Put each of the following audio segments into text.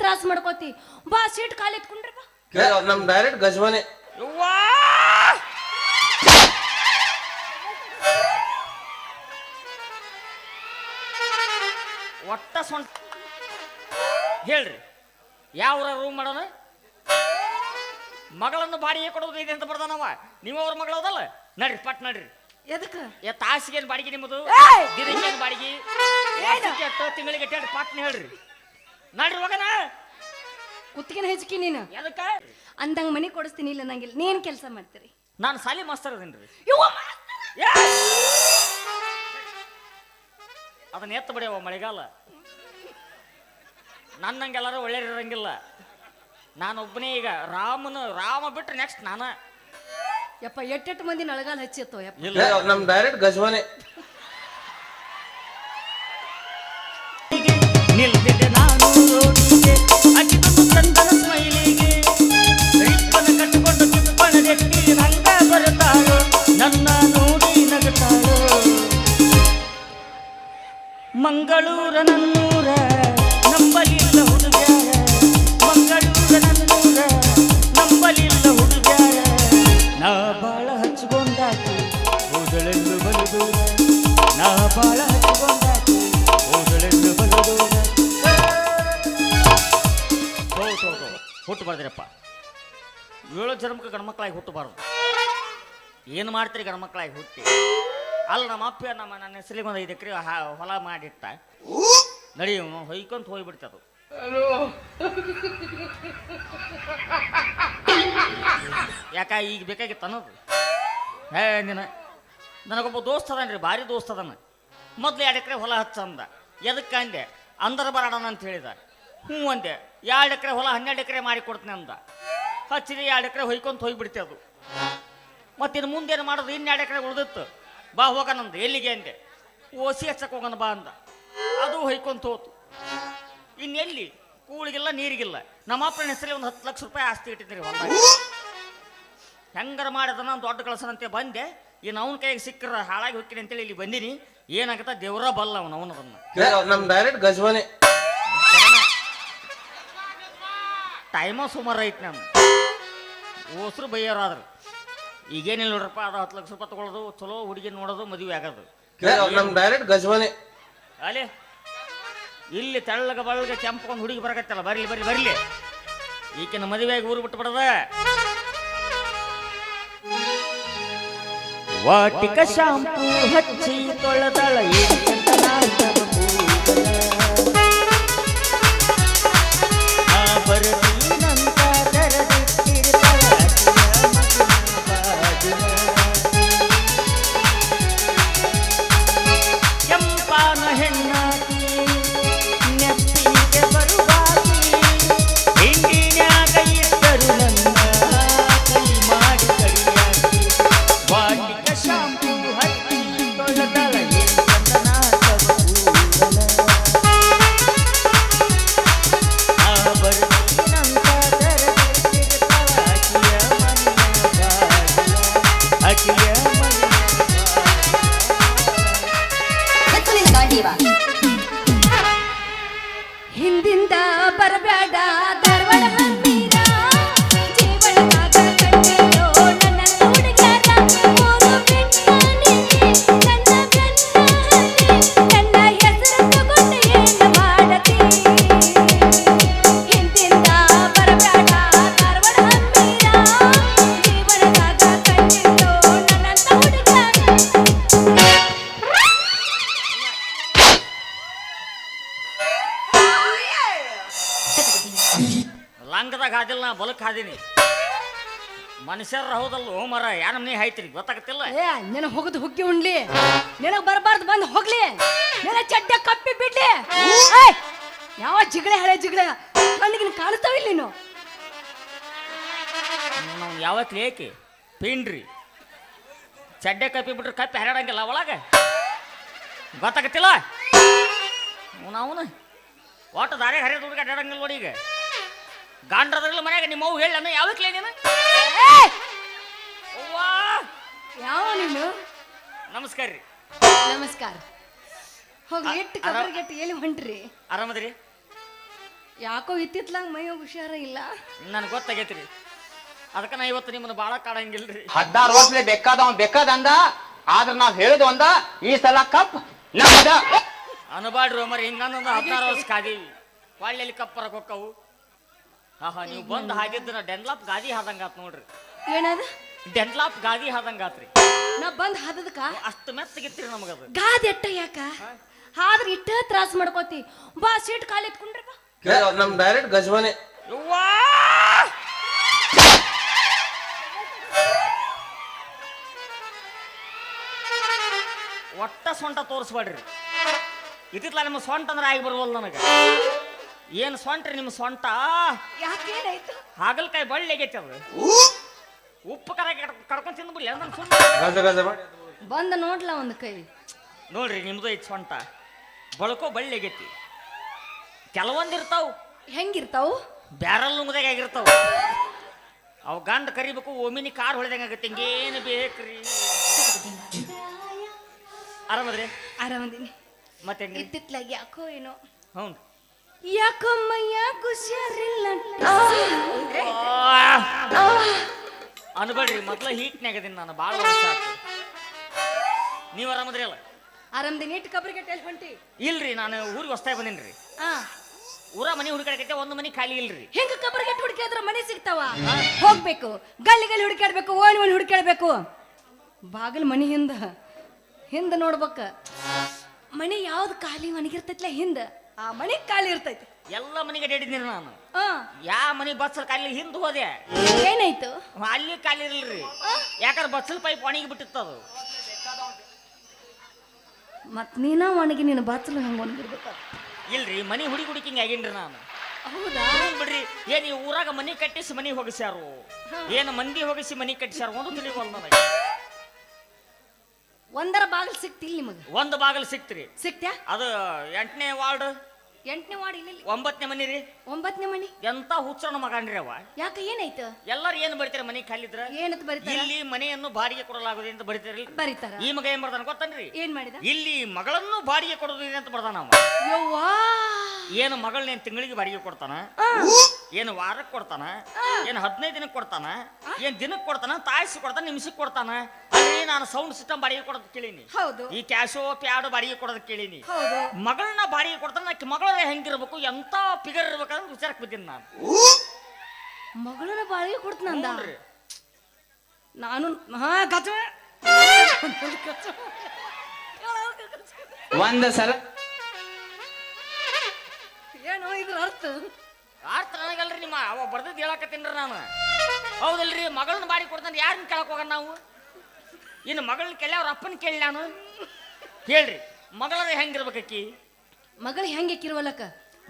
ತ್ರಾಸ ಮಾಡ್ಕೋತಿ. ಬಾ ಸೀಟ್ ಖಾಲಿ ಎತ್ಕೊಂಡ್ರಿ ಬಾ. ನಮ್ ಡೈರೆಕ್ಟ್ ಗಜ್ಮನೆ ಯವ್ವಾ! ಒಟ್ಟ ಸೊಂಟ. ಹೇಳ್ರಿ ಯಾವ ರೂಮ್ ಮಾಡೋಣ? ಮಗಳನ್ನು ಬಾಡಿಗೆ ಕೊಡೋದು ಇದೆ ಅಂತ ಬರ್ದಾನವ ನೀವು ಅವ್ರ ಮಗಳದಲ್ಲ ನಡ್ರಿ ಪಟ್ ನಡ್ರಿ. ಎದಕ್ಕ ಏ ಏನು ಬಾಡಿಗೆ ನಿಮ್ಮದು? ಏಯ್! ದಿನಕ್ಕೇನು ಬಾಡಿಗೆ? ತಿಂಗಳಿಗೆ ಪಟ್ನ ಹೇಳ್ರಿ? ನಡ್ರಿ ಹೋಗಣ ಕುತ್ತಿಗೆನ ಹೆಚ್ಚಕಿ ನೀನು. ಎದಕ್ಕ? ಅಂದಂಗ ಮನೆ ಕೊಡಿಸ್ತೀನಿ ಇಲ್ಲ ನಂಗಿಲ್ಲ. ನೀನ್ ಕೆಲಸ ಮಾಡ್ತೀರಿ. ನಾನು ಸಾಲಿ ಮಾಸ್ತರ್ ಅದೇನ್ರಿ. ಯವ್ವ, ಅದನ್ನ ಎತ್ತ ಬಿಡ್ಯವ ಮಳೆಗಾಲ. ನನ್ನಂಗೆಲ್ಲರೂ ಒಳ್ಳೆಯರಿರಂಗಿಲ್ಲ ನಾನೊಬ್ಬನೇ ಈಗ ರಾಮನ ರಾಮ ಬಿಟ್ರೆ ನೆಕ್ಸ್ಟ್ ನಾನ. ಯಪ್ಪ ಎಟ್ಟೆಟ್ಟು ಮಂದಿ ನಳಗಾಲ ಹಚ್ಚಿತ್ತೋ ಯಪ್ಪ. ಇಲ್ಲ. ನಮ್ ಡೈರೆಕ್ಟ್ ಗಜ್ಮನೆ ನಿಲ್ದಿದ್ದೆ ಮಂಗಳೂರ ನನ್ನೂರ ನಂಬಲಿಲ್ಲ ಹುಡುಗ್ಯಾರ. ಮಂಗಳೂರ ನನ್ನೂರ ನಂಬಲಿಲ್ಲ ಹುಡುಗ್ಯಾರ. ನಾ ಬಾಳ ಹಚ್ಕೊಂಡಾಕಿ ಓದಳೆಂದು ಬಲದು ನಾ ಬಾಳ ಹಚ್ಕೊಂಡಾಕಿ ಓದಳೆಂದು ಬಲದು ದೂರ ಹೌದು ಹೌದು ಹುಟ್ಟು ಬರ್ದಿರಪ್ಪ ಏಳು ಜನ್ಮಕ್ಕೆ ಗಂಡ್ಮಕ್ಳಾಗಿ ಹುಟ್ಟಬಾರ್ದು ಏನು ಮಾಡ್ತೀರಿ ಗಂಡ್ಮಕ್ಳಾಗಿ ಹುಟ್ಟಿ? ಅಲ್ಲ, ನಮ್ಮ ಅಪ್ಪ ನಮ್ಮ ನನ್ನ ಹೆಸರಿಗೆ ಒಂದು ಐದು ಎಕರೆ ಹೊಲ ಮಾಡಿಟ್ಟ. ನಡಿ ಹೊಯ್ಕೊಂತ ಹೋಗ್ಬಿಡ್ತದು. ಯಾಕ, ಈಗ ಬೇಕಾಗಿತ್ತು ಅನ್ನೋದು? ಹೇ ನಿನ್ನ ನನಗೊಬ್ಬ ದೋಸ್ತ ಅದಾನ್ರಿ, ಭಾರಿ ದೋಸ್ತ ಅದಾನ. ಮೊದ್ಲು ಎರಡು ಎಕರೆ ಹೊಲ ಹಚ್ಚಂದ ಎದಕ್ಕೆ ಅಂದೆ? ಅಂದರ ಬರಡನ ಅಂತ ಹೇಳಿದ. ಹ್ಞೂ ಅಂದೆ. ಎರಡು ಎಕರೆ ಹೊಲ ಹನ್ನೆರಡು ಎಕರೆ ಮಾಡಿ ಕೊಡ್ತೀನಿ ಅಂದ. ಹಚ್ಚಿರಿ ಎರಡು ಎಕರೆ ಹೊಯ್ಕೊಂತ ಹೋಗ್ಬಿಡ್ತೆ ಅದು. ಮತ್ತಿನ್ನು ಮುಂದೇನು ಮಾಡೋದು? ಇನ್ನೆರಡು ಎಕರೆ ಉಳ್ದಿತ್ತು. ಬಾ ಹೋಗೋಣಂದು ಎಲ್ಲಿಗೆ ಅಂದೆ. ಓಸಿ ಹಚ್ಚಕ್ಕೆ ಹೋಗೋಣ ಬಾ ಅಂದ. ಅದು ಹೊಯ್ಕೊಂತ ಹೋತು. ಇನ್ನೆಲ್ಲಿ ಕೂಳಿಗಿಲ್ಲ ನೀರಿಗಿಲ್ಲ. ನಮ್ಮ ಅಪ್ಪನ ಹೆಸರಲ್ಲಿ ಒಂದು ಹತ್ತು ಲಕ್ಷ ರೂಪಾಯಿ ಆಸ್ತಿ ಇಟ್ಟಿದ್ದೀರಿ ಹೊಲ್ದಾಗ. ಹೆಂಗಾರ ಮಾಡಿದ ನಾನು ದೊಡ್ಡ ಕಳ್ಸನಂತೆ ಬಂದೆ. ಇನ್ನು ಅವನ ಕೈಗೆ ಸಿಕ್ಕರ ಹಾಳಾಗಿ ಹೋಗ್ತೀನಿ ಅಂತೇಳಿ ಇಲ್ಲಿ ಬಂದೀನಿ. ಏನಾಗತ್ತ? ದೇವ್ರ ಬಲ್ಲ ಅವನು ಅವನದನ್ನ ಅದನ್ನ. ನಮ್ ಡೈರೆಕ್ಟ್ ಗಜ್ವಾನೆ ಟೈಮ ಸುಮಾರು ಐತೆ ನಮ್ಮ ಓಸ್ರು ಬೈಯೋರಾದ್ರು ಈಗೇನಿಲ್ಲ ನೋಡ್ರಪ್ಪ ಅದು ಹತ್ತು ಲಕ್ಷ ರೂಪಾಯಿ ತಗೊಳ್ಳೋದು ಚಲೋ ಹುಡುಗಿ ನೋಡೋದು ಮದುವೆ ಆಗೋದು. ನಮ್ ಡೈರೆಕ್ಟ್ ಗಜ್ಮನೆ ಅಲೆ ಇಲ್ಲಿ ತೆಳ್ಳಗ ಬಳ್ಳಗ ಕೆಂಪ್ಕೊಂಡು ಹುಡುಗಿ ಬರಕತ್ತಲ್ಲ ಬರ್ಲಿ ಬರ್ಲಿ ಬರ್ಲಿ. ಈಕಿನ ಮದುವೆಯಾಗಿ ಊರು ಬಿಟ್ಟು ಬಿಡದ ವಾಟಿಕ ಶಾಂಪೂ ಹಚ್ಚಿ ತೊಳೆದಳ ಅಂತ ನಾಟಕ ಕೂದಲ. ಲಂಗದಾಗ ಹಾದಿನಿ. ನಾ ಮನುಷ್ಯರ ಹೌದಲ್ಲ ಮರ ಯಾರ ನಮ್ನಿ ಹಾಯ್ತೀನಿ ಗೊತ್ತಾಗತ್ತಿಲ್ಲ? ಏ ನಿನ ಹೋಗದು ಹುಗ್ಗಿ ಉಣ್ಲಿ. ನಿನಗ್ ಬರಬಾರ್ದು ಬಂದು ಹೋಗ್ಲಿ. ನಿನ ಚಡ್ಡ ಕಪ್ಪಿ ಬಿಡ್ಲಿ. ಏಯ್! ಯಾವ ಜಿಗಳೆ ಹಳೆ ಜಿಗಳೆ? ಕಣ್ಣಿಗೆ ಕಾಣಿಸ್ತಾವಿಲ್ಲ ನೀನು. ನಾವು ಯಾವತ್ತು ಏಕೆ? ಪಿಂಡ್ರಿ. ಚಡ್ಡೆ ಕಪ್ಪಿ ಬಿಟ್ರೆ ಕಪ್ಪಿ ಹರಡಂಗಿಲ್ಲ ಒಳಗೆ. ಗೊತ್ತಾಗತ್ತಿಲ್ಲ? ಅವನು. ಒಟ್ಟು ದಾರಿ ಹರಿಯೋದು ಹುಡುಗ ಅಡ್ಡಾಡಂಗಿಲ್ಲ ನೋಡಿ ಈಗ. ಗಾಂಡ್ರದ್ರಲ್ಲ ಮನ್ಯಾಗ ನಿಮ್ಮ ಅವು ಹೇಳ ಯಾವಕ್ಕೆ ನೀನು! ಅವ್ವಾ! ಯಾವ ನೀನು? ನಮಸ್ಕಾರ ರೀ. ನಮಸ್ಕಾರ. ಹೋಗಿ ಎಟ್ಟು ಕಬರ್ಗೆಟ್ಟು ಎಲ್ಲಿ ಹೊಂಟ್ರಿ? ಆರಾಮದ್ರಿ ಯಾಕೋ ಇತ್ತಿತ್ಲಂಗ್ ಮೈ ಹುಷಾರ ಇಲ್ಲ. ನನಗೆ ಗೊತ್ತಾಗೈತ್ರಿ. ಅದಕ್ಕೆ ನಾ ಇವತ್ತು ನಿಮ್ಮನ್ನ ಭಾಳ ಕಾಡಂಗಿಲ್ರಿ ಹದಿನಾರು ವರ್ಷದಲ್ಲಿ ಬೇಕಾದವ ಬೇಕಾದಂದ. ಆದ್ರೆ ನಾವು ಹೇಳಿದ ಒಂದ ಈ ಸಲ ಕಪ್ ನಮ್ಮದ ಅನಬಾಡ್ರಿ ಮರಿ ಹಿಂಗಂದ ಹದಿನಾರು ವರ್ಷ ಕಾದೀವಿ. ಒಳ್ಳೆಯಲ್ಲಿ ಕಪ್ಪರಕ್ಕೆ ಹೊಕ್ಕವು. ಹಾ ಹಾ ನೀವು ಬಂದು ಹಾಗಿದ್ದನ ಡೆನ್ಲಾಪ್ ಗಾದಿ ಹಾದಂಗಾತ್ ನೋಡ್ರಿ. ಏನದ? ಡೆನ್ಲಾಪ್ ಗಾದಿ ಹಾದಂಗ ಆತ್ರಿ. ನಾ ಬಂದ್ ಹಾದದಕ್ಕ ಅಷ್ಟು ಮೆತ್ತಗಿತ್ರಿ ನಮಗದು ಗಾದ್ ಎಟ್ಟ ಯಾಕ? ಆದ್ರ ಇಟ್ಟ ತ್ರಾಸ ಮಾಡ್ಕೋತಿ. ಬಾ ಸೀಟ್ ಖಾಲಿ ಎತ್ಕೊಂಡ್ರಿ ಬಾ. ನಮ್ ಡೈರೆಕ್ಟ್ ಗಜ್ಮನೆ ಯವ್ವಾ! ಒಟ್ಟ ಸೊಂಟ ತೋರಿಸ್ಬೇಡ್ರಿ. ಇದಿತ್ಲ ನಿಮ್ಮ ಸೊಂಟ ಅಂದ್ರೆ ಆಗಿ ಬರ್ವಲ್ ನನಗೆ. ಏನು ಸೊಂಟ್ರಿ ನಿಮ್ಮ ಸೊಂಟ? ಯಾಕೇನಾಯ್ತು? ಹಾಗಲ್ಕಾಯಿ ಬಳ್ಳಿ ಆಗೈತಿ ಅದು. ಉಪ್ಪು ಕರ ಕರ್ಕೊಂಡ್ ತಿಂದ್ಬಿಡ್ಲಿ ಅಂದ್ರೆ ಸುಮ್ಮನೆ ಗಜ ಗಜ ಮಾಡಿ ಬಂದ ನೋಡ್ಲ ಒಂದು ಕೈ. ನೋಡ್ರಿ ನಿಮ್ದು ಐತಿ ಸೊಂಟ. ಬಳಕೋ ಬಳ್ಳಿ ಆಗೈತಿ. ಕೆಲವೊಂದು ಇರ್ತಾವ. ಹೆಂಗಿರ್ತಾವು? ಬ್ಯಾರಲ್ ನುಂಗದಾಗ ಆಗಿರ್ತಾವ. ಅವ್ ಗಂಡ ಕರಿಬೇಕು ಒಮಿನಿ ಕಾರ್ ಹೊಳ್ದಂಗ ಆಗತ್ತೆ. ಹಿಂಗೇನು ಬೇಕ್ರಿ? ಆರಾಮದ್ರಿ? ಆರಾಮದೀನಿ. ಮತ್ತೆ ಹೆಂಗ್ರಿ ಇತ್ತಿತ್ಲಾಗ ಯಾಕೋ ಏನೋ. ಹ್ಞೂ ಯಾಕಮ್ಮ ಯಾಕೆ ಹುಷಾರಿಲ್ಲ. ಅನ್ಬೇಡ್ರಿ ಮೊದ್ಲ ಹೀಟ್ನ್ಯಾಗ ಅದೀನಿ ನಾನು ಭಾಳ ವರ್ಷ ನೀವು ಆರಾಮದ್ರಿ ಅಲ್ಲ? ಆರಾಮದಿನಿ ಇಟ್ಟು ಕಬ್ರಿಗೆ ಟೆಲ್ ಹೊಂಟಿ? ಇಲ್ರಿ ನಾನು ಊರಿಗೆ ಹೊಸ್ತಾಗಿ ಬಂದೀನಿ ಆ. ಊರ ಮನೆ ಹುಡುಕಾಡಕೈತೆ ಒಂದು ಮನೆ ಖಾಲಿ ಇಲ್ರಿ. ಹೆಂಗ ಕಬ್ರಿಗೆ ಹುಡುಕಿದ್ರ ಮನೆ ಸಿಗ್ತಾವ? ಹೋಗ್ಬೇಕು ಗಲ್ಲಿ ಗಲ್ಲಿ ಹುಡುಕಾಡ್ಬೇಕು ಓಣಿ ಓಣಿ ಹುಡುಕಾಡ್ಬೇಕು ಬಾಗಿಲು ಮನೆ ಹಿಂದ ಹಿಂದ ನೋಡ್ಬೇಕ. ಮನೆ ಯಾವ್ದು ಖಾಲಿ ಒಣಗಿರ್ತೈತ್ಲ ಹಿಂದ? ಆ ಮನೆ ಖಾಲಿ ಇರ್ತೈತಿ. ಎಲ್ಲ ಮನೆಗೆ ಅಡ್ಯಾಡಿದ್ನಿ ನಾನು ಆ ಯಾ ಮನೆ ಬಸ್ಸಲ್ಲಿ ಖಾಲಿ ಹಿಂದೆ ಹೋದೆ. ಏನಾಯ್ತು? ಅಲ್ಲಿ ಖಾಲಿ ಇರಲ್ರಿ. ಯಾಕಂದ್ರೆ ಬಸ್ಸಲ್ ಪೈಪ್ ಒಣಗಿ ಬಿಟ್ಟಿತ್ತು ಅದು. ಮತ್ ನೀನ ಒಣಗಿ ನೀನು ಬಾಚಲು ಹೆಂಗ್ ಒಣಗಿರ್ಬೇಕ? ಇಲ್ರಿ ಮನೆ ಹುಡುಗಿ ಹುಡುಕಿಂಗ್ ಆಗಿನ್ರಿ ನಾನು. ಹೌದಾ? ಬಿಡ್ರಿ. ಏನ್ ಈ ಊರಾಗ ಮನೆ ಕಟ್ಟಿಸಿ ಮನಿ ಹೋಗಿಸ್ಯಾರು? ಏನ್ ಮಂದಿ ಹೋಗಿಸಿ ಮನೆ ಕಟ್ಟಿಸ್ಯಾರು? ಒಂದು ತಿಳಿವಲ್ ನನಗೆ. ಒಂದರ ಬಾಗಿಲು ಸಿಕ್ತಿಲ್ಲ ನಿಮಗೆ? ಒಂದು ಬಾಗಿಲು ಸಿಕ್ತ್ರಿ. ಸಿಕ್ತ್ಯಾ? ಅದು ಎಂಟನೇ ವಾರ್ಡ್? ಎಂಟನೇ ವಾರ್ಡ್ ಇಲ್ಲಿ ಒಂಬತ್ತನೇ ಮನಿ ರೀ. ಒಂಬತ್ತನೇ ಮನಿ? ಎಂತ ಹುಚ್ಚರಣ ಮಗನ್ರಿ ಅವ. ಯಾಕ ಏನಾಯ್ತು? ಎಲ್ಲಾರು ಏನ್ ಬರೀತಾರೆ ಮನಿ ಖಾಲಿದ್ರ? ಏನಂತ ಬರೀತಾರ? ಇಲ್ಲಿ ಮನೆಯನ್ನು ಬಾಡಿಗೆ ಕೊಡಲಾಗುವುದು ಅಂತ ಬರೀತಾರಲ್ಲ. ಬರೀತಾರೆ? ಈ ಮಗ ಏನ್ ಬರ್ತಾನ ಗೊತ್ತನ್ರಿ? ಏನ್ ಮಾಡಿದ? ಇಲ್ಲಿ ಮಗಳನ್ನು ಬಾಡಿಗೆ ಕೊಡೋದು ಇದೆ ಅಂತ ಬರ್ತಾನ ಅವ. ಯವ್ವಾ! ಏನು ಮಗಳನ್ನ ತಿಂಗಳಿಗೆ ಬಾಡಿಗೆ ಕೊಡ್ತಾನ? ಏನು ವಾರಕ್ಕೆ ಕೊಡ್ತಾನ? ಏನು ಹದಿನೈದು ದಿನಕ್ಕೆ ಕೊಡ್ತಾನ? ಏನು ದಿನಕ್ಕೆ ಕೊಡ್ತಾನ? ತಾಯಿಸಿ ಕೊಡ್ತಾನ? ನಿಮಿಷಕ್ಕೆ ಕೊಡ್ತಾನ? ಅಲ್ಲಿ ನಾನು ಸೌಂಡ್ ಸಿಸ್ಟಮ್ ಬಾಡಿಗೆ ಕೊಡೋದು ಕೇಳೀನಿ. ಹೌದು. ಈ ಕ್ಯಾಶೋ ಪ್ಯಾಡ್ ಬಾಡಿಗೆ ಕೊಡೋದು ಕೇಳೀನಿ. ಹೌದು. ಮಗಳನ್ನ ಬಾಡಿಗೆ ಕೊಡ್ತಾನೆ ಆಕೆ ಮಗಳ ಹೆಂಗಿರ್ಬೇಕು ಎಂತ ಫಿಗರ್ ಇರ್ಬೇಕಂದ್ರೆ ವಿಚಾರಕ್ಕೆ ಬಿದ್ದೀನಿ ನಾನು. ಮಗಳನ್ನ ಬಾಡಿಗೆ ಕೊಡ್ತೀನಿ. ನಾನು ಹಾ ಗಜ ಒಂದ ಸಲ ಏನು ಇದ್ರ ಅರ್ಥ? ಅರ್ಥ ನನಗಲ್ರಿ ನಿಮ್ಮ ಅವ ಬರ್ದದ್ದು ಹೇಳಕತ್ತೀನ್ರಿ ನಾನು. ಹೌದಲ್ರಿ ಮಗಳನ್ನ ಬಾಡಿ ಕೊಡ್ತಾನೆ ಯಾರನ್ನ ಕೇಳಕ್ ಹೋಗೋಣ ನಾವು? ಇನ್ನು ಮಗಳನ್ನ ಕೇಳಿ ಅವ್ರ ಅಪ್ಪನ ಕೇಳಿ ನಾನು. ಹೇಳ್ರಿ ಮಗಳದ ಹೆಂಗಿರ್ಬೇಕಿ ಮಗಳು ಹೆಂಗೆ ಕಿರುವಲಕ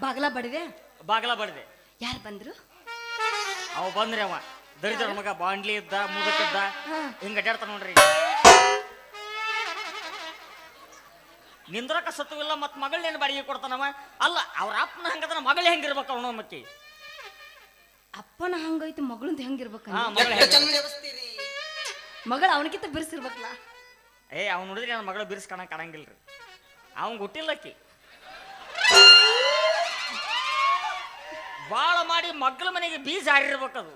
ಬಾಗಲ ಬಡಿದೆ? ಬಾಗಲ ಬಡಿದೆ. ಯಾರು ಬಂದ್ರು? ಅವ ಬಂದ್ರಿ ಅವ. ದರಿದ್ರ ಮಗ ಬಾಂಡ್ಲಿ ಇದ್ದ ಮುದಕ್ಕಿದ್ದ ಹಿಂಗೆ ಅಡ್ಯಾಡ್ತಾನ ನೋಡ್ರಿ. ನಿಂದ್ರಕ ಸತ್ವಿಲ್ಲ ಮತ್ ಮಗಳೇನು ಬಾಡಿಗೆ ಕೊಡ್ತಾನವ ಅಲ್ಲ ಅವ್ರ ಅಪ್ಪನ ಹಂಗದನ ಮಗಳು ಹೆಂಗಿರ್ಬೇಕು ಅವನ ಮಕ್ಕಿ ಅಪ್ಪನ ಹಂಗೈತಿ ಮಗಳಂದ ಹೆಂಗಿರ್ಬೇಕ ಹಾ ಮಗಳ ಮಗಳು ಅವನಕ್ಕಿಂತ ಬಿರ್ಸಿರ್ಬೇಕಲ್ಲ? ಏ ಅವ್ನು ನೋಡಿದ್ರೆ ನನ್ನ ಮಗಳು ಬಿರ್ಸ್ ಕಾಣಕ್ ಕಾಣಂಗಿಲ್ರಿ. ಅವ್ನ್ ಹುಟ್ಟಿಲ್ಲಕ್ಕಿ. ಬಾಳ ಮಾಡಿ ಮಗ್ಳ ಮನೆಗೆ ಬೀಜ ಹಾರಿರ್ಬೇಕದು.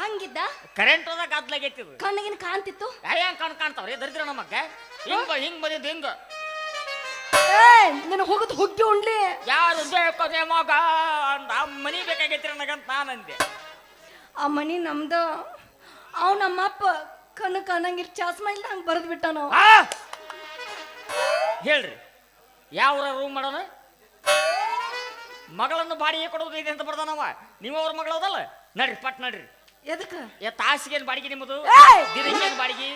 ಹಂಗಿದ್ದ? ಕರೆಂಟ್ ಹೋದಾಗ ಗದ್ಲಾಗೈತಿ ಇದು ಕಣ್ಣಿಗಿನ ಕಾಣ್ತಿತ್ತು? ಹೆಂಗ್ ಕಣ್ ಕಾಣ್ತಾವ್ರಿ? ದರಿದ್ರ ನಮಗ ಹಿಂಗ ಹಿಂಗ್ ಬಂದಿದ್ದು ಹಿಂಗ. ಏ ನಿನ್ನ ಹೋಗದ್ ಹುಗ್ಗಿ ಉಂಡ್ಲಿ. ಯಾರು ಬೇಕದೆ ಮಗ ಆ ಮನಿ ಬೇಕಾಗೈತಿ ನನಗಂತ ನಾನಂದೆ. ಆ ಮನಿ ನಮ್ದ. ಅವ್ ನಮ್ಮಪ್ಪ ಕಣ್ಣು ಕಾಣಂಗಿರ್ ಚಾಸ್ಮ ಇಲ್ಲ ಹಂಗ ಬರೆದ್ ಬಿಟ್ಟ ನಾವು. ಆ! ಹೇಳ್ರಿ ಯಾವ ರೂಮ್ ಮಾಡೋಣ ಮಗಳನ್ನು ಬಾಡಿಗೆ ಕೊಡೋದು ಇದೆ ಅಂತ ಬರ್ದಾನವ. ನೀವು ಅವ್ರ ಮಗಳು ಅದಲ್ಲ ನಡ್ರಿ ಪಟ್ ನಡ್ರಿ. ಎದಕ್ಕ? ಏ ಏನು ಬಾಡಿಗೆ ನಿಮ್ಮದು? ಏಯ್! ದಿನಕ್ಕೇನು ಬಾಡಿಗೆ?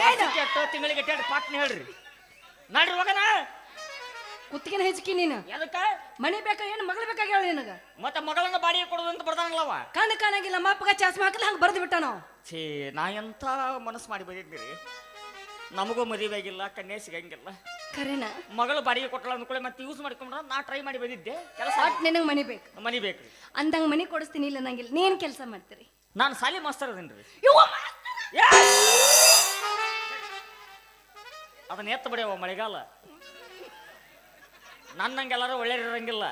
ವರ್ಷಕ್ಕೆ ಎಷ್ಟು ತಿಂಗಳಿಗೆ ಎಷ್ಟು ಪಟ್ನ ಹೇಳ್ರಿ. ನಡ್ರಿ ಹೋಗಣ. ಕುತ್ತಿಗೆನ ಹೆಜ್ಕಿ ನೀನು. ಎದಕ್ಕ? ಮನೆ ಬೇಕಾ ಏನು ಮಗಳು ಬೇಕಾಗಿ ಹೇಳಿ ನಿನಗ? ಮತ್ತೆ ಮಗಳನ್ನ ಬಾಡಿಗೆ ಕೊಡೋದು ಅಂತ ಬರ್ದಾನಲ್ಲವ ಕಣ್ಣು ಕಾಣಂಗಿಲ್ಲ ನಮ್ಮ ಅಪ್ಪಗ ಚಾಸ್ಮ ಹಾಕಲ್ಲ ಹಂಗ ಬರೆದು ಬಿಟ್ಟ ನಾವು. ಛೇ ನಾ ಎಂಥ ಮನಸ್ಸು ಮಾಡಿ ಬಂದಿದ್ದೀರಿ? ನಮಗೂ ಮದುವೆ ಆಗಿಲ್ಲ ಕನ್ಯೆ ಸಿಗಂಗಿಲ್ಲ. ಖರೇನ? ಮಗಳು ಬಾಡಿಗೆ ಕೊಟ್ಟಳ ಅಂದ್ಕೊಳ್ಳಿ ಮತ್ತೆ ಯೂಸ್ ಮಾಡ್ಕೊಂಡ್ರ ನಾ ಟ್ರೈ ಮಾಡಿ ಬಂದಿದ್ದೆ. ಕೆಲಸ ಒಟ್ ನಿನಗೆ ಮನಿ ಬೇಕು. ಮನಿ ಬೇಕು ಅಂದಂಗ ಮನಿ ಕೊಡಿಸ್ತೀನಿ ಇಲ್ಲ. ನಂಗಿಲ್ಲ ನೀನು ಕೆಲಸ ಮಾಡ್ತೀರಿ. ನಾನು ಸಾಲಿ ಮಾಸ್ತರ್ ಅದೇನ್ರಿ. ಅದನ್ನ ಎತ್ತ ಬಿಡ್ಯವ ಮಳೆಗಾಲ. ನನ್ನಂಗೆಲ್ಲರೂ ಒಳ್ಳೆಯರಿರಂಗಿಲ್ಲ ಒಳ್ಳೆ ಇರಂಗಿಲ್ಲ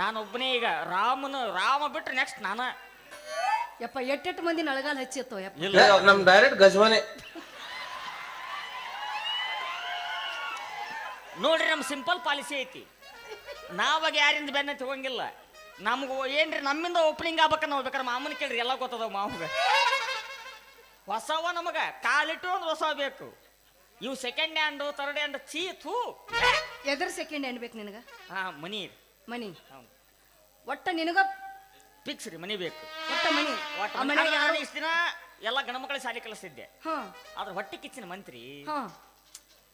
ನಾನೊಬ್ಬನೇ ಈಗ ರಾಮನ ರಾಮ ಬಿಟ್ರೆ ನೆಕ್ಸ್ಟ್ ನಾನ. ಯಪ್ಪ ಎಟ್ಟೆಟ್ಟು ಮಂದಿ ನಳಗಾಲ ಹಚ್ಚಿತ್ತೋ ಯಪ್ಪ. ಇಲ್ಲ ನಮ್ ಡೈರೆಕ್ಟ್ ಗಜವಾನೆ. ನೋಡ್ರಿ ನಮ್ಮ ಸಿಂಪಲ್ ಪಾಲಿಸಿ ಐತಿ. ನಾವಾಗ ಯಾರಿಂದ ಬೆನ್ನ ತಗೊಂಗಿಲ್ಲ ನಮಗೂ ಏನ್ರಿ ನಮ್ಮಿಂದ ಓಪನಿಂಗ್ ಆಗ್ಬೇಕು ನಾವು ಬೇಕಾದ್ರೆ ಮಾಮನ ಕೇಳ್ರಿ ಎಲ್ಲ ಗೊತ್ತದ ಮಾಮೂಗ. ಹೊಸವ ನಮಗ ಕಾಲಿಟ್ಟು ಒಂದು ಹೊಸ ಬೇಕು. ಇವು ಸೆಕೆಂಡ್ ಹ್ಯಾಂಡ್ ಥರ್ಡ್ ಹ್ಯಾಂಡ್ ಚೀ ಥೂ ಎದ್ರ ಸೆಕೆಂಡ್ ಹ್ಯಾಂಡ್ ಬೇಕು ನಿನಗ? ಹಾ ಮನಿ ಮನಿ. ಹೌದು. ಒಟ್ಟ ನಿನಗ? ಫಿಕ್ಸ್ ರೀ ಮನಿ ಬೇಕು. ಒಟ್ಟ ಮನಿ. ಒಟ್ಟ ಆ ಯಾರು? ಇಷ್ಟು ದಿನ ಎಲ್ಲ ಗಣಮಕ್ಕಳ ಶಾಲೆ ಕಲಿಸ್ತಿದ್ದೆ ಹಾ. ಆದ್ರೆ ಹೊಟ್ಟೆ ಕಿಚ್ಚಿನ ಮಂತ್ರಿ. ಹಾ.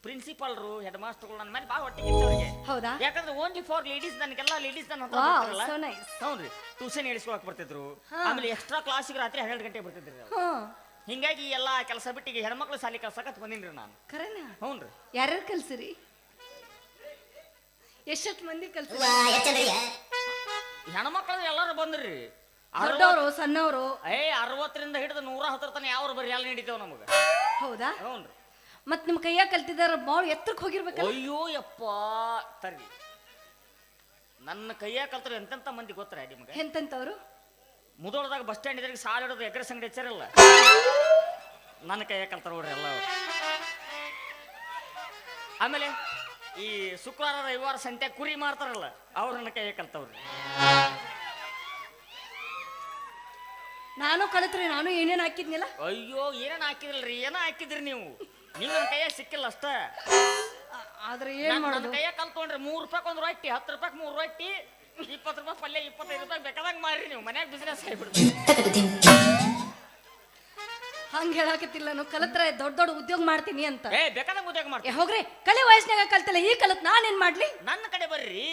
ಪ್ರಿನ್ಸಿಪಾಲ್ರು ಹೆಡ್ ಮಾಸ್ಟರ್ಗಳು ನನ್ನ ಮೇಲೆ ಭಾಳ ಹೊಟ್ಟೆ ಕಿಚ್ಚವ್ರಿಗೆ ಹೌದಾ? ಯಾಕಂದ್ರೆ ಓನ್ಲಿ ಫಾರ್ ಲೇಡೀಸ್ ನನಗೆಲ್ಲ ಲೇಡೀಸ್ ನನ್ನ ಹತ್ರ ಬರ್ತಿರಲ್ಲ. ನೈಸ್ ಹೌದ್ರಿ ಟ್ಯೂಷನ್ ಹೇಳಿಸ್ಕೊಳಕ್ ಬರ್ತಿದ್ರು. ಆಮೇಲೆ ಎಕ್ಸ್ಟ್ರಾ ಕ್ಲಾಸಿಗೆ ರಾತ್ರಿ ಹನ್ನೆರಡು ಗಂಟೆ ಬರ್ತಿದ್ರು ಅವ್ರು. ಹಿಂಗಾಗಿ ಎಲ್ಲ ಕೆಲಸ ಬಿಟ್ಟಿಗೆ ಈಗ ಹೆಣ್ಮಕ್ಳು ಶಾಲೆ ಕಲ್ಸಕತ್ ಬಂದಿನ್ರಿ ನಾನು. ಖರೇನ? ಹ್ಞೂನ್ರಿ ಯಾರ್ಯಾರು ಕಲ್ಸಿರಿ? ಎಷ್ಟು ಮಂದಿ ಕಲ್ಸಿರಿ? ಹೆಣ್ಮಕ್ಳು ಎಲ್ಲರೂ ಬಂದ್ರಿ. ದೊಡ್ಡವರು ಸಣ್ಣವರು? ಏ ಅರವತ್ತರಿಂದ ಹಿಡಿದು ನೂರ ಹತ್ತರ ತನ ಯಾವ ಬರೀ ಎಲ್ಲ ನಡೀತೇವೆ ನಮಗೆ? ಹೌದಾ? ಹ್ಞೂನ್ರಿ ಮತ್ ನಿಮ್ ಕೈಯಾಗ ಕಲ್ತಿದಾರ ಬಾಳ ಎತ್ತರಕ್ಕೆ ಹೋಗಿರ್ಬೇಕು ಅಯ್ಯೋ ಯಪ್ಪ ತರ್ರಿ. ನನ್ನ ಕೈಯಾಗ ಕಲ್ತ್ರೆ ಎಂತೆಂತ ಮಂದಿ ಗೊತ್ತರ ನಿಮಗೆ? ಎಂತಂತವ್ರು? ಮುದೋಳದಾಗ ಬಸ್ ಸ್ಟ್ಯಾಂಡ್ ಇದ್ರಿಗೆ ಸಾಲ ಹಿಡಿದು ಎಗ್ರೆಸ್ ಅಂಗಡಿ ಹಚ್ಚಾರಲ್ಲ. ನನ್ನ ಕೈಯಾಗ ಕಲ್ತಾರ ನೋಡ್ರಿ ಎಲ್ಲ ಅವ್ರು. ಆಮೇಲೆ ಈ ಶುಕ್ರವಾರ ರವಿವಾರ ಸಂತೆ ಕುರಿ ಮಾಡ್ತಾರಲ್ಲ ಅವ್ರು ನನ್ನ ಕೈಯಾಗ ಕಲ್ತವ್ರಿ. ನಾನು ಕಲಿತ್ರಿ ನಾನು ಏನೇನು ಹಾಕಿದ್ನಿಲ್ಲ? ಅಯ್ಯೋ ಏನೇನು ಹಾಕಿದ್ರಲ್ರಿ? ಏನೋ ಹಾಕಿದ್ರಿ ನೀವು? ನೀವು ನನ್ನ ಕೈಯಾಗ ಸಿಕ್ಕಿಲ್ಲ ಅಷ್ಟೇ. ಆದ್ರೆ ಏನ್ ನನ್ನ ಮಾಡೋದು? ಕೈಯಾಗ ಕಲ್ತ್ಕೊಂಡ್ರಿ ಮೂರು ರೂಪಾಯಿ ಒಂದು ರೊಟ್ಟಿ ಹತ್ತು ರೂಪಾಯಿ ಮೂರು ರೊಟ್ಟಿ ಇಪ್ಪತ್ತು ರೂಪಾಯಿ ಪಲ್ಯ ಇಪ್ಪತ್ತೈದು ರೂಪಾಯಿ ಬೇಕಾದಂಗೆ ಮಾರಿ ನೀವು. ಮನ್ಯಾಗ ಬಿಸ್ನೆಸ್ ಆಗಿಬಿಡ್ತೀವಿ ಹಂಗ ಹೇಳಾಕತ್ತಿಲ್ಲ ನಾನು. ಕಲತ್ರೆ ದೊಡ್ಡ ದೊಡ್ಡ ಉದ್ಯೋಗ ಮಾಡ್ತೀನಿ ಅಂತ. ಏ ಬೇಕಾದಂಗೆ ಉದ್ಯೋಗ ಏ ಮಾಡ್ತೀವಿ ಹೋಗ್ರಿ. ಕಲಿ ವಯಸ್ಸಿನಾಗ ಕಲ್ತಿಲ್ಲ. ಈ ಕಲತ್ ನಾನೇನ್ ಮಾಡ್ಲಿ? ನನ್ನ ಕಡೆ ಬರ್ರಿ.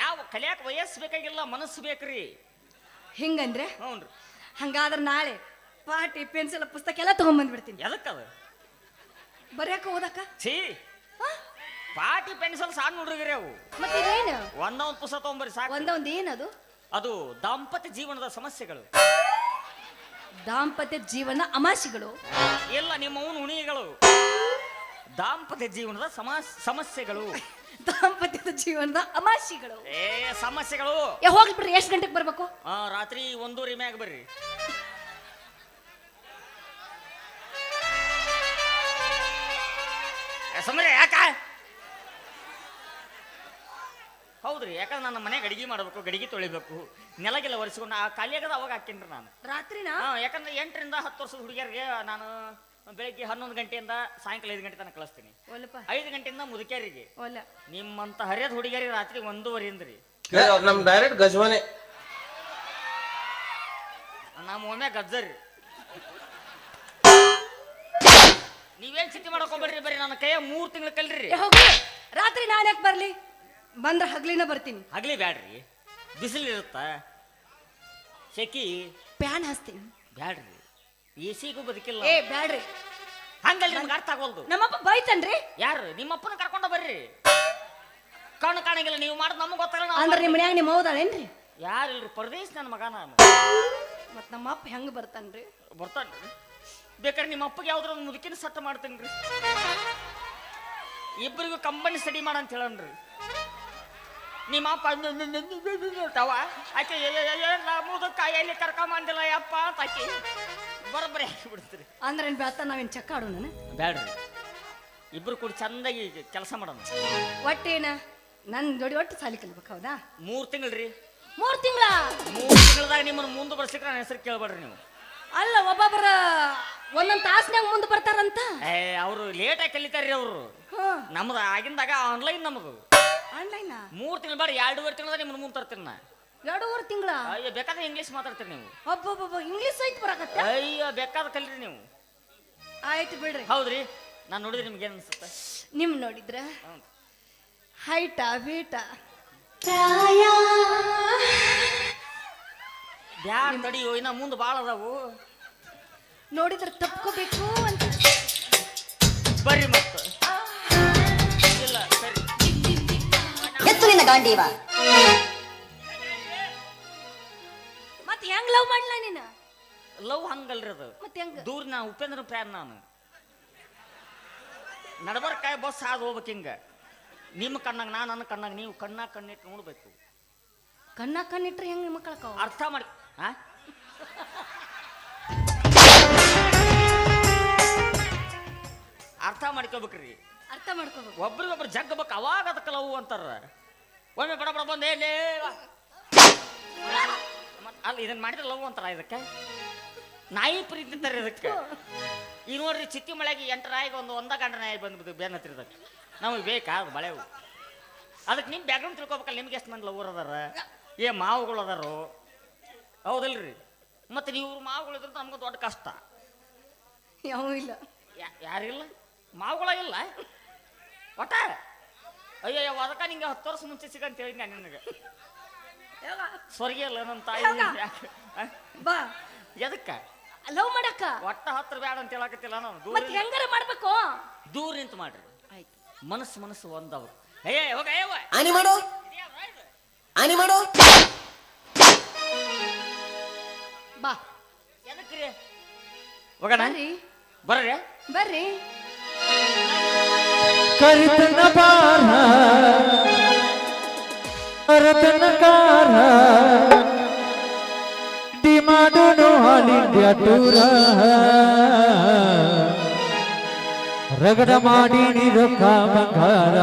ಯಾವ ಕಲಿಯಾಕ ವಯಸ್ಸು ಬೇಕಾಗಿಲ್ಲ ಮನಸ್ಸು ಬೇಕ್ರಿ. ಹಿಂಗಂದ್ರೆ? ರೀ ಹಂಗಾದ್ರೆ ನಾಳೆ ಪಾಟಿ ಪೆನ್ಸಿಲ್ ಪುಸ್ತಕ ಎಲ್ಲ ತಗೊಂಡ್ಬಂದ್ಬಿಡ್ತೀನಿ ಎದಕ್ಕದ ಬರ್ಯಾಕ ಓದಕ್ಕ ಛೀ. ಪಾಟಿ ಪೆನ್ಸಿಲ್ ಸಣ್ಣ ಹುಡುಗರಿ ಅವು. ಮತ್ತೆ ಇದೇನು? ಒಂದೊಂದು ಪುಸ್ತಕ ತಗೊಂಬರಿ ಸಾಕು. ಒಂದೊಂದು ಒಂದ್ ಏನದು? ಅದು ದಾಂಪತ್ಯ ಜೀವನದ ಸಮಸ್ಯೆಗಳು. ದಾಂಪತ್ಯ ಜೀವನ ಅಮಾಸಿಗಳು. ಇಲ್ಲ ನಿಮ್ಮ ಅವನು ಹುಣಿಗಳು ದಾಂಪತ್ಯ ಜೀವನದ ಸಮಸ್ ಸಮಸ್ಯೆಗಳು. ದಾಂಪತ್ಯದ ಜೀವನದ ಅಮಾಸಿಗಳು. ಏ ಸಮಸ್ಯೆಗಳು. ಹೋಗ್ಲಿ ಬಿಡ್ರಿ ಎಷ್ಟು ಗಂಟೆಗೆ ಬರ್ಬೇಕು? ಆ, ರಾತ್ರಿ ಒಂದೂವರೆ ಮ್ಯಾಗ ಬರ್ರಿ. ಸಮರೆ ಯಾಕ? ಹೌದ್ರಿ ಯಾಕಂದ್ರೆ ನನ್ನ ಮನೆಗೆ ಅಡಿಗೆ ಮಾಡಬೇಕು ಗಡಿಗೆ ತೊಳಿಬೇಕು ನೆಲಗೆಲ್ಲ ಒರೆಸ್ಕೊಂಡು ಆ ಖಾಲಿಯಾಗದ ಅವಾಗ ಹಾಕೇನ್ರಿ ನಾನು. ರಾತ್ರಿನಾ? ಹಾ ಯಾಕಂದ್ರೆ ಎಂಟರಿಂದ ಹತ್ತು ವರ್ಷದ ಹುಡುಗಿಯರಿಗೆ ನಾನು ಬೆಳಿಗ್ಗೆ ಹನ್ನೊಂದು ಗಂಟೆಯಿಂದ ಸಾಯಂಕಾಲ ಐದು ಗಂಟೆ ತನಕ ಕಳಿಸ್ತೀನಿ. ಐದು ಗಂಟೆಯಿಂದ ಮುದುಕ್ಯಾರಿಗೆ. ಒಲ್ಲ. ನಿಮ್ಮಂತ ಹರಿಯದ ಹುಡುಗಿಯರಿಗೆ ರಾತ್ರಿ ಒಂದೂವರೆ ಅಂದ್ರಿ ನಮ್ ಡೈರೆಕ್ಟ್ ಗಜ್ವಾನೆ. ನಮ್ಮ ಒಮ್ಮೆ ಗಜ್ಜರಿ. ನೀವೇನ್ ಚಿಂತೆ ಮಾಡ್ಕೊಂಡ್ಬರ್ರಿ ಬರ್ರಿ ನನ್ನ ಕೈಯ ಮೂರ್ ತಿಂಗಳು ಕಲ್ರಿ. ಏ ಹೋಗ್ರಿ ರಾತ್ರಿ ನಾನು ಯಾಕೆ ಬರ್ಲಿ? ಬಂದ್ರೆ ಹಗ್ಲಿನ ಬರ್ತೀನಿ. ಹಗ್ಲಿ ಬ್ಯಾಡ್ರಿ. ಬಿಸಿಲು ಇರುತ್ತ? ಸೆಕಿ ಪ್ಯಾನ್ ಹಚ್ತೀನಿ. ಬ್ಯಾಡ್ರಿ. ಎ ಸಿಗೂ ಬದುಕಿಲ್ಲ ಏ ಬ್ಯಾಡ್ರಿ. ಹಂಗಲ್ರಿ ನಮ್ಗೆ ಅರ್ಥ ಆಗೋದು ನಮ್ಮಪ್ಪ ಬೈತನ್ರಿ. ಯಾರು? ನಿಮ್ಮಪ್ಪನ ಕರ್ಕೊಂಡು ಬರ್ರಿ. ಕಣ್ಣು ಕಾಣಂಗಿಲ್ಲ ನೀವು ಮಾಡೋದು ನಮಗೆ ಗೊತ್ತಾಗಲ್ಲ ಅಂದ್ರೆ ಅಂದ್ರ ನಿಮ್ಮ ಮನ್ಯಾಗ ನಿಮ್ಮ ಹೌದಾಳೇನ್ರಿ ಯಾರಿಲ್ರಿ? ಪರದೇಶ್ ನನ್ನ ಮಗ ನಾನು. ಮತ್ತೆ ನಮ್ಮ ಅಪ್ಪ ಹೆಂಗ್ ಬರ್ತಾನ್ರಿ? ಬರ್ತಾನ್ರಿ. ಬೇಕಾದ್ರೆ ನಿಮ್ಮ ಅಪ್ಪಗೆ ಯಾವ್ದಾರ ಒಂದು ಮುದುಕಿನ ಮಾಡ್ತೇನೆ ರೀ. ಇಬ್ಬರಿಗೂ ಕಂಬನಿ ಸ್ಟಡಿ ಮಾಡಂತ ಹೇಳನ್ರಿ ನಿಮ್ಮ ಅಪ್ಪ ತವ ಆಕೆ ಮುದುಕ ಎಲ್ಲಿ ಕರ್ಕೊಂಬಂದಿಲ್ಲ ಯಪ್ಪ ಅಂತ ಆಕೆ ಬರೋಬ್ಬರಿ ಹಾಕಿ ಬಿಡ್ತೀರಿ. ಅಂದ್ರ ಏನ್ ನಾವೇನು ನಾವೇನ್ ಚೆಕ್ ಆಡೋಣ ಬೇಡ್ರಿ. ಇಬ್ರು ಕೂಡ ಚಂದಾಗಿ ಕೆಲಸ ಮಾಡೋಣ. ಒಟ್ಟೇನ ನನ್ನ ಜೋಡಿ ಒಟ್ಟು ಸಾಲಿ ಕಲ್ಬೇಕು ಹೌದಾ? ಮೂರು ತಿಂಗಳು ರೀ. ಮೂರು ತಿಂಗಳ? ಮೂರು ತಿಂಗಳದಾಗ ನಿಮ್ಮನ್ನು ಮುಂದೆ ಬರ್ಸಿಕ್ರೆ ನನ್ನ ಹೆಸರು ಕೇಳಬೇಡ್ರಿ ನೀವು. ಅಲ್ಲ ಒಬ್ಬೊಬ್ಬರ ಒಂದೊಂದ್ ತಾಸ್ನ್ಯಾಗ ಮುಂದೆ ಬರ್ತಾರಂತ? ಏ ಅವರು ಲೇಟಾಗಿ ಕಲಿತಾರ್ರಿ ಅವರು. ಹಾ. ನಮ್ದು ಆಗಿಂದಾಗ ಆನ್ಲೈನ್ ನಮ್ದು. ಆನ್ಲೈನ್ ಮೂರು ತಿಂಗಳು ಬೇಡ ಎರಡೂವರೆ ತಿಂಗಳ ನಿಮ್ಮನ್ನು ಮುಂದೆ ತರ್ತೀನಿ ನಾ. ಎರಡೂವರೆ ತಿಂಗಳ? ಅಯ್ಯೋ ಬೇಕಾದ್ರೆ ಇಂಗ್ಲೀಷ್ ಮಾತಾಡ್ತೀರಿ ನೀವು. ಒಬ್ಬೊಬ್ಬ ಇಂಗ್ಲೀಷ್ ಐತ್ ಬರಕತ್ತ ಅಯ್ಯೋ ಬೇಕಾದ ಕಲ್ರಿ ನೀವು. ಆಯ್ತು ಬಿಡ್ರಿ. ಹೌದ್ರಿ? ನಾನು ನೋಡಿದ್ರೆ ನಿಮ್ಗೆ ಏನು ಅನ್ಸುತ್ತೆ? ನಿಮ್ ನೋಡಿದ್ರ? ಹೈಟ ಹೈಟಾ ಬೀಟ. ಬ್ಯಾಡ ನಡಿಯೋ ಇನ್ನ ಮುಂದೆ ಭಾಳ ಅದಾವು. ನೋಡಿದ್ರ ತಪ್ಕೋಬೇಕು ಅಂತ. ಬರ್ರಿ ಮತ್ತೆ. ಇಲ್ಲ ಸರಿ. ಎತ್ತು ನಿನ್ನ ಗಾಂಡೀವ ಮತ್ ಹೆಂಗ್ ಲವ್ ಮಾಡ್ಲ ನೀನ? ಲವ್ ಹಂಗಲ್ರಿ ಅದು. ಮತ್ತೆ ಹೆಂಗ್? ದೂರ ನಾ ಉಪೇಂದ್ರ ಫ್ಯಾನ್ ನಾನು. ನಡಬರ್ಕಾಯಿ ಬಸ್ ಹಾದು ಹೋಗ್ಬೇಕು ಹಿಂಗ. ನಿಮ್ಮ ಕಣ್ಣಾಗ ನಾ ನನ್ನ ಕಣ್ಣಾಗ ನೀವು ಕಣ್ಣ ಕಣ್ಣಿಟ್ಟು ನೋಡ್ಬೇಕು. ಕಣ್ಣ ಕಣ್ಣಿಟ್ರೆ ಹೆಂಗ್ ಮಕ್ಕಳಕ್ಕ ಅರ್ಥ ಮಾಡಿ ಆ? ಅರ್ಥ ಮಾಡ್ಕೋಬೇಕ್ರಿ. ಅರ್ಥ ಮಾಡ್ಕೋಬೇಕು. ಒಬ್ರಿಗೊಬ್ರು ಜಗ್ಗಬೇಕು ಅವಾಗ ಅದಕ್ಕೆ ಲವ್ ಅಂತಾರ. ಒಮ್ಮೆ ಬಡ ಬಡ ಬಂದು ಏನೇ ಅಲ್ಲ ಇದನ್ನ ಮಾಡಿದ್ರೆ ಲವ್ ಅಂತಾರ ಇದಕ್ಕೆ? ನಾಯಿ ಪ್ರೀತಿ ಅಂತಾರೆ ಇದಕ್ಕೆ? ಈಗ ನೋಡ್ರಿ ಚಿತ್ತಿ ಮಳೆಗೆ ಎಂಟು ನಾಯಿಗೆ ಒಂದು ಒಂದ ಗಂಡ ನಾಯಿ ಬಂದ್ಬಿಟ್ಟು ಬೇನ್ ಹತ್ತಿರದಕ್ಕೆ ನಮಗೆ ಬೇಕಾ ಅದು ಬಳೆವು ಅದಕ್ಕೆ ನಿಮ್ಮ ಬ್ಯಾಕ್ಗ್ರೌಂಡ್ ತಿಳ್ಕೊಬೇಕಲ್ಲ ನಿಮ್ಗೆ ಎಷ್ಟು ಮಂದಿ ಲವ್ರು ಅದಾರ? ಏ ಮಾವುಗಳು ಅದಾರು? ಹೌದಲ್ರಿ. ಮತ್ತೆ ನೀವು ಮಾವುಗಳು ಇದ್ರೆ ನಮ್ಗೆ ದೊಡ್ಡ ಕಷ್ಟ. ಯಾವ ಇಲ್ಲ. ಯಾರಿಲ್ಲ? ಮಾವುಗಳ ಇಲ್ಲ. ಒಟ್ಟ? ಅಯ್ಯಯ್ಯ ಅದಕ್ಕ ನಿಂಗೆ ಹತ್ತು ವರ್ಷ ಮುಂಚೆ ಸಿಗಂತ ಹೇಳಿ ನಾನು ನಿನಗೆ. ಸ್ವರ್ಗಿಯಲ್ಲ ಇಲ್ಲ ನನ್ನ ತಾಯಿ ಯಾಕೆ? ಬಾ. ಎದಕ್ಕ? ಲವ್ ಮಾಡಕ್ಕ? ಒಟ್ಟ ಹತ್ರ ಬೇಡ ಅಂತ ಹೇಳಕತ್ತಿಲ್ಲ ನಾನು. ದೂರ ಹೆಂಗಾರ ಮಾಡ್ಬೇಕು? ದೂರ ನಿಂತು ಮಾಡ್ರಿ. ಆಯ್ತು. ಮನಸ್ಸು ಮನಸ್ಸು ಒಂದವ್ರು. ಏ ಹೋಗ ಆನಿ ಮಾಡು. ಆನಿ ಮಾಡು. ಬಾ. ಎದಕ್ರಿ ಹೋಗೋಣ? ಬರ್ರಿ. ಬರ್ರಿ. ಬರ್ರಿ. करत न बारा करत न कारा दिमाडोनो हालिंद्या दूर ರಗಡ ಮಾಡಿ ನಿರೊಕ್ಕ ಬಂಗಾರ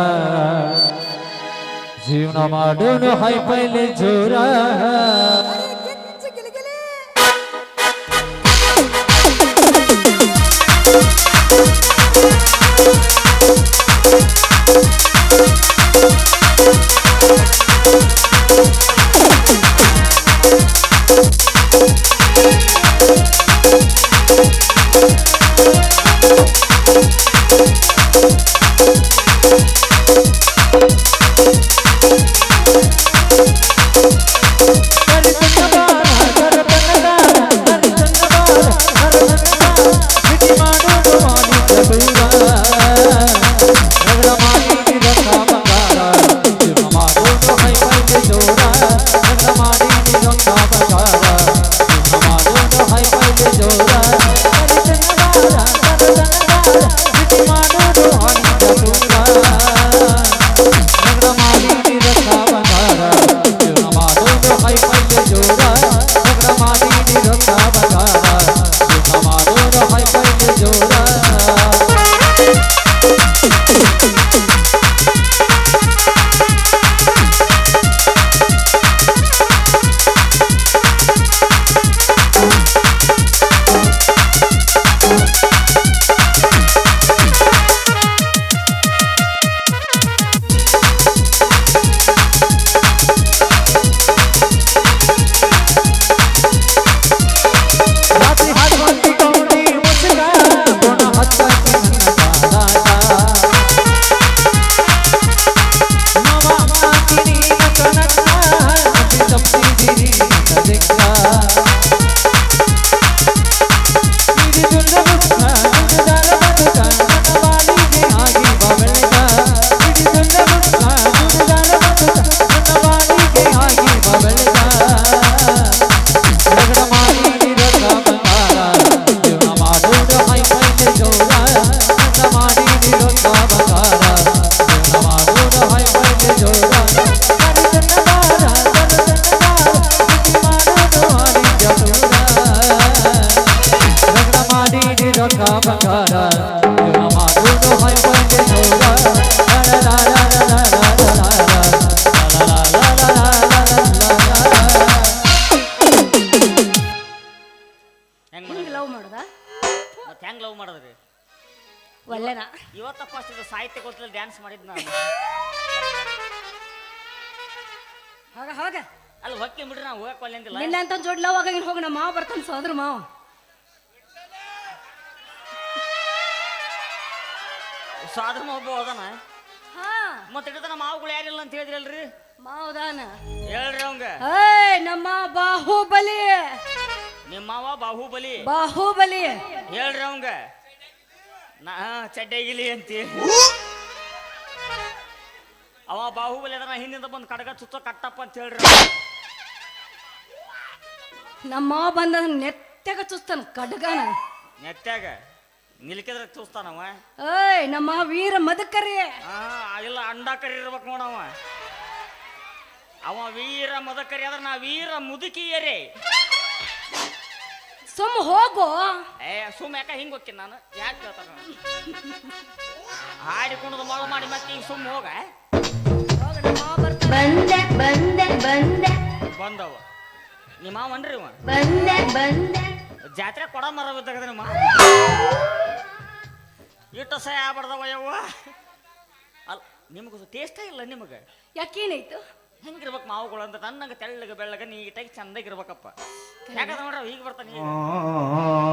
ಜೀವನ ಮಾಡೋನು ಹೈ ಪೈಲೆ Oh, oh, oh. Thank you. ಸಾದ್ರ ಒಬ್ಬ ಹೋದನ ಹಾ. ಮತ್ತೆ ನಮ್ಮ ಮಾವುಗಳು ಯಾರಿಲ್ಲ ಅಂತ ಹೇಳಿದ್ರಲ್ರಿ? ಮಾವದಾನ? ಹೇಳ್ರಿ ಅವಂಗ. ಏಯ್ ನಮ್ಮ ಬಾಹುಬಲಿ. ನಿಮ್ಮ ಮಾವ ಬಾಹುಬಲಿ. ಬಾಹುಬಲಿ. ಹೇಳ್ರಿ ಅವಂಗ. ನಾ ಚಡ್ಡಗಿಲಿ ಅಂತೇಳಿ ಅವ ಬಾಹುಬಲಿ ಅದನ್ನ ಹಿಂದಿಂದ ಬಂದು ಕಡಗ ಚುಚ್ಚ ಕಟ್ಟಪ್ಪ ಅಂತ ಹೇಳ್ರಿ ನಮ್ಮ ಮಾವ ಬಂದ ನೆತ್ತಾಗ ಚುಸ್ತಾನ ಕಡ್ಗನ. ನೆಟ್ಟಾಗ ನಿಲ್ಕಿದ್ರೆ ಚೂಸ್ತಾನವ ಏಯ್ ನಮ್ಮ ವೀರ ಮದಕರಿ. ಆ ಆ ಅಂಡ ಅಂಡಾಕರಿ ಇರ್ಬೇಕು ನೋಡವ ಅವ. ವೀರ ಮದಕರಿ ಆದ್ರೆ ನಾ ವೀರ ಮುದುಕಿಯರೇ. ಸುಮ್ ಹೋಗು. ಏ ಸುಮ್ ಯಾಕ ಹಿಂಗ್ ಹೋಗ್ತೀನಿ ನಾನು? ಯಾಕೆ ಕೇಳ್ತಾರ ಹಾಡಿಕೊಂಡು ಮೊಳ ಮಾಡಿ ಮತ್ತೆ ಈಗ ಹೋಗ ಹೋಗು, ಮಾವ ಬರ್ತಾನೆ. ಬಂದೆ ಬಂದೆ ಬಂದೆ. ಬಂದವ. ನಿಮ್ಮ ಮಾವನ್ರಿ ಇವ. ಬಂದೆ ಬಂದೆ. ಜಾತ್ರೆ ಕೊಡ ಮರ ಬಿದ್ದಾಗದ ನಿಮ್ಮ ಇಟ್ಟು ಸಹ ಆಗ್ಬಾರ್ದವ ಯವ್ವ. ಅಲ್ಲ ನಿಮಗೂ ಟೇಸ್ಟೇ ಇಲ್ಲ ನಿಮಗೆ? ಯಾಕೇನಾಯ್ತು? ಹೆಂಗಿರ್ಬೇಕು ಮಾವುಗಳು ಅಂತ ತನ್ನಂಗ ತೆಳ್ಳಗೆ ಬೆಳ್ಳಗ ನೀಟಾಗಿ ಚಂದಾಗಿರ್ಬೇಕಪ್ಪ. ಯಾಕಂದ್ರೆ ನೋಡ್ರ ಈಗ ಬರ್ತಾನೆ ಈಗ.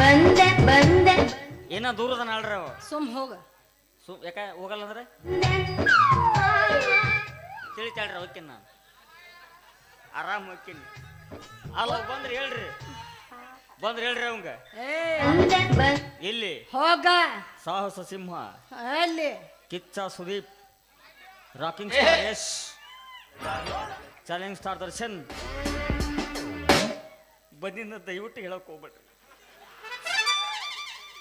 ಬಂದೆ ಬಂದೆ. ಏನ ದೂರದ ನಾಳ್ರಿ ಅವ? ಸುಮ್ ಹೋಗ. ಸು ಯಾಕ ಹೋಗಲ್ಲ ಅಂದ್ರೆ? ತಿಳಿತಾಳ್ರಿ ಹೋಗ್ತೀನಿ ನಾನು. ಆರಾಮ್ ಹೋಗ್ತೀನಿ. ಅಲ್ಲ ಬಂದ್ರೆ ಹೇಳ್ರಿ. ಬಂದ್ರಿ ಹೇಳ್ರಿ ಅವಂಗ. ಏ ಬಂದೆ ಬಂದೆ ಇಲ್ಲಿ. ಹೋಗ. ಸಾಹಸ ಸಿಂಹ. ಅಲ್ಲಿ. Kiccha Sudeep. Rocking star Yash challenge star Darshan. ಬಂದಿಂದ ದಯವಿಟ್ಟು ಹೇಳಕ್ ಹೋಗ್ಬೇಡ್ರಿ.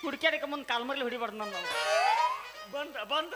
ಹುಡುಕ್ಯಾಡಕ್ಕೆ ಮುಂದೆ ಕಾಲ್ಮರ್ಲಿ ಹೊಡಿಬಾರ್ದು ನಾನು ಬಂದ ಬಂದ